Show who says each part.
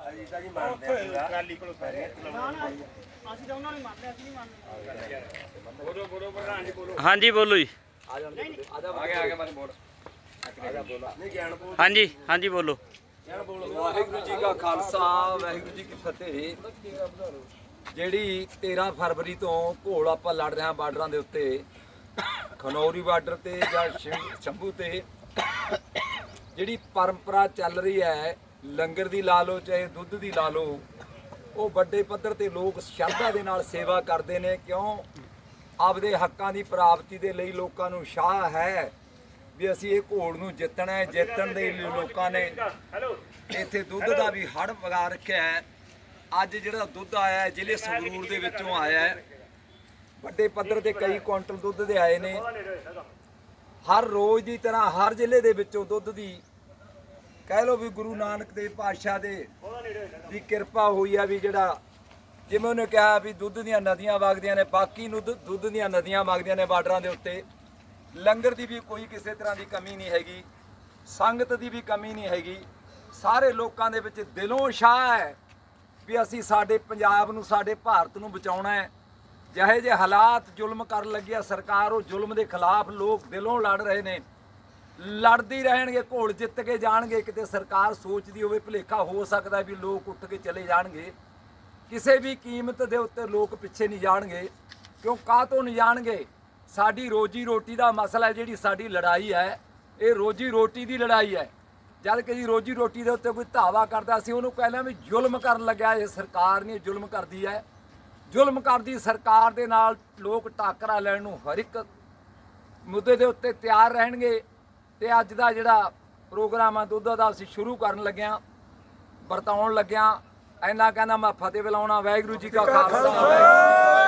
Speaker 1: ਅਸੀਂ ਤਾਂ ਜੀ ਮੰਨਦੇ ਆ ਪੂਰਾ
Speaker 2: ਟਰਾਲੀ ਕੋਲੋਂ ਸਾਰੇ
Speaker 3: ਨਾ ਨਾ ਅਸੀਂ ਤਾਂ ਉਹਨਾਂ ਨੂੰ ਮੰਨਦੇ ਅਸੀਂ ਨਹੀਂ ਮੰਨਦੇ।
Speaker 2: ਬੋਲੋ ਬੋਲੋ ਪ੍ਰਧਾਨ ਜੀ ਬੋਲੋ।
Speaker 4: ਹਾਂਜੀ ਬੋਲੋ ਜੀ।
Speaker 1: ਆ ਆ ਗਿਆ ਬੋਲ।
Speaker 4: ਹਾਂਜੀ ਹਾਂਜੀ ਬੋਲੋ।
Speaker 5: ਵਾਹਿਗੁਰੂ ਜੀ ਕਾ ਖਾਲਸਾ ਵਾਹਿਗੁਰੂ ਜੀ ਕੀ ਫਤਿਹ। ਜਿਹੜੀ 13 ਫਰਵਰੀ ਤੋਂ ਘੋਲ ਆਪਾਂ ਲੜ ਰਹੇ ਹਾਂ ਬਾਰਡਰਾਂ ਦੇ ਉੱਤੇ ਖਨੌਰੀ ਬਾਰਡਰ ਤੇ ਜਾਂ ਸ਼ੰਭੂ ਤੇ ਜਿਹੜੀ ਪਰੰਪਰਾ ਚੱਲ ਰਹੀ ਹੈ ਲੰਗਰ ਦੀ ਲਾ ਲਓ, ਚਾਹੇ ਦੁੱਧ ਦੀ ਲਾ ਲਓ, ਉਹ ਵੱਡੇ ਪੱਧਰ ਤੇ ਲੋਕ ਸ਼ਰਧਾ ਦੇ ਨਾਲ ਸੇਵਾ ਕਰਦੇ ਨੇ, ਕਿਉਂ? ਆਪਦੇ ਹੱਕਾਂ ਦੀ ਪ੍ਰਾਪਤੀ ਦੇ ਲਈ ਲੋਕਾਂ ਨੂੰ ਸ਼ਾਹ ਹੈ ਵੀ ਅਸੀਂ ਇਹ ਘੋੜ ਨੂੰ ਜਿੱਤਣਾ ਹੈ, ਜਿੱਤਣ ਦੇ ਲਈ ਲੋਕਾਂ ਨੇ ਇੱਥੇ ਦੁੱਧ ਦਾ ਵੀ ਹੜ ਵਗਾ ਰੱਖਿਆ ਹੈ। ਅੱਜ ਜਿਹੜਾ ਦੁੱਧ ਆਇਆ ਹੈ, ਜ਼ਿਲ੍ਹੇ ਸੰਗਰੂਰ ਦੇ ਵਿੱਚੋਂ ਆਇਆ ਹੈ। ਵੱਡੇ ਪੱਧਰ ਤੇ ਕਈ ਕੁਇੰਟਲ ਦੁੱਧ ਦੇ ਆਏ ਨੇ। ਹਰ ਰੋਜ਼ ਦੀ ਤਰ੍ਹਾਂ ਹਰ ਜ਼ਿਲ੍ਹੇ ਦੇ ਵਿੱਚੋਂ ਦੁੱਧ ਦੀ ਕਹਿ ਲਓ ਵੀ ਗੁਰੂ ਨਾਨਕ ਦੇਵ ਪਾਤਸ਼ਾਹ ਦੇ ਦੀ ਕਿਰਪਾ ਹੋਈ ਆ ਵੀ ਜਿਹੜਾ, ਜਿਵੇਂ ਉਹਨੇ ਕਿਹਾ ਵੀ ਦੁੱਧ ਦੀਆਂ ਨਦੀਆਂ ਵਗਦੀਆਂ ਨੇ, ਬਾਕੀ ਨੂੰ ਦੁੱਧ ਦੁੱਧ ਦੀਆਂ ਨਦੀਆਂ ਵਗਦੀਆਂ ਨੇ ਬਾਰਡਰਾਂ ਦੇ ਉੱਤੇ, ਲੰਗਰ ਦੀ ਵੀ ਕੋਈ ਕਿਸੇ ਤਰ੍ਹਾਂ ਦੀ ਕਮੀ ਨਹੀਂ ਹੈਗੀ, ਸੰਗਤ ਦੀ ਵੀ ਕਮੀ ਨਹੀਂ ਹੈਗੀ, ਸਾਰੇ ਲੋਕਾਂ ਦੇ ਵਿੱਚ ਦਿਲੋਂ ਸ਼ਾਹ ਹੈ ਵੀ ਅਸੀਂ ਸਾਡੇ ਪੰਜਾਬ ਨੂੰ, ਸਾਡੇ ਭਾਰਤ ਨੂੰ ਬਚਾਉਣਾ ਹੈ। ਜਿਹੇ ਜੇ ਹਾਲਾਤ ਜ਼ੁਲਮ ਕਰਨ ਲੱਗਿਆ ਸਰਕਾਰ, ਉਹ ਜ਼ੁਲਮ ਦੇ ਖਿਲਾਫ ਲੋਕ ਦਿਲੋਂ ਲੜ ਰਹੇ ਨੇ। ਲੜਦੀ ਰਹਿਣਗੇ, ਘੋਲ ਜਿੱਤ ਕੇ ਜਾਣਗੇ, ਕਿਤੇ ਸਰਕਾਰ ਸੋਚਦੀ ਹੋਵੇ, ਭੁਲੇਖਾ ਹੋ ਸਕਦਾ ਵੀ ਲੋਕ ਉੱਠ ਕੇ ਚਲੇ ਜਾਣਗੇ। ਕਿਸੇ ਵੀ ਕੀਮਤ ਦੇ ਉੱਤੇ ਲੋਕ ਪਿੱਛੇ ਨਹੀਂ ਜਾਣਗੇ, ਕਿਉਂ ਕਾਹ ਤੋਂ ਨਹੀਂ ਜਾਣਗੇ? ਸਾਡੀ ਰੋਜੀ ਰੋਟੀ ਦਾ ਮਸਲਾ ਹੈ, ਜਿਹੜੀ ਸਾਡੀ ਲੜਾਈ ਹੈ, ਇਹ ਰੋਜੀ ਰੋਟੀ ਦੀ ਲੜਾਈ ਹੈ। ਜਦ ਕਿ ਜੀ ਰੋਜੀ ਰੋਟੀ ਦੇ ਉੱਤੇ ਕੋਈ ਧਾਵਾ ਕਰਦਾ ਸੀ ਉਹਨੂੰ ਕਹਿੰਦਾ ਵੀ ਜ਼ੁਲਮ ਕਰਨ ਲੱਗਿਆ, ਇਹ ਸਰਕਾਰ ਨੇ ਜ਼ੁਲਮ ਕਰਦੀ ਹੈ। ਜ਼ੁਲਮ ਕਰਦੀ ਸਰਕਾਰ ਦੇ ਨਾਲ ਲੋਕ ਟਾਕਰਾ ਲੈਣ ਨੂੰ ਹਰ ਇੱਕ ਮੁੱਦੇ ਦੇ ਉੱਤੇ ਤਿਆਰ ਰਹਿਣਗੇ। ਤੇ ਅੱਜ ਦਾ ਜਿਹੜਾ ਪ੍ਰੋਗਰਾਮ ਆ, ਦੁੱਧ ਦਾ ਅਸੀਂ ਸ਼ੁਰੂ ਕਰਨ ਲੱਗਿਆ ਵਰਤਾਉਣ ਲੱਗਿਆ ਇੰਨਾ ਕਹਿੰਦਾ ਮੈਂ ਫਤਿਹ ਬੁਲਾਉਣਾ ਵਾਹਿਗੁਰੂ ਜੀ ਕਾ ਖਾਲਸਾ, ਵਾਹਿਗੁਰੂ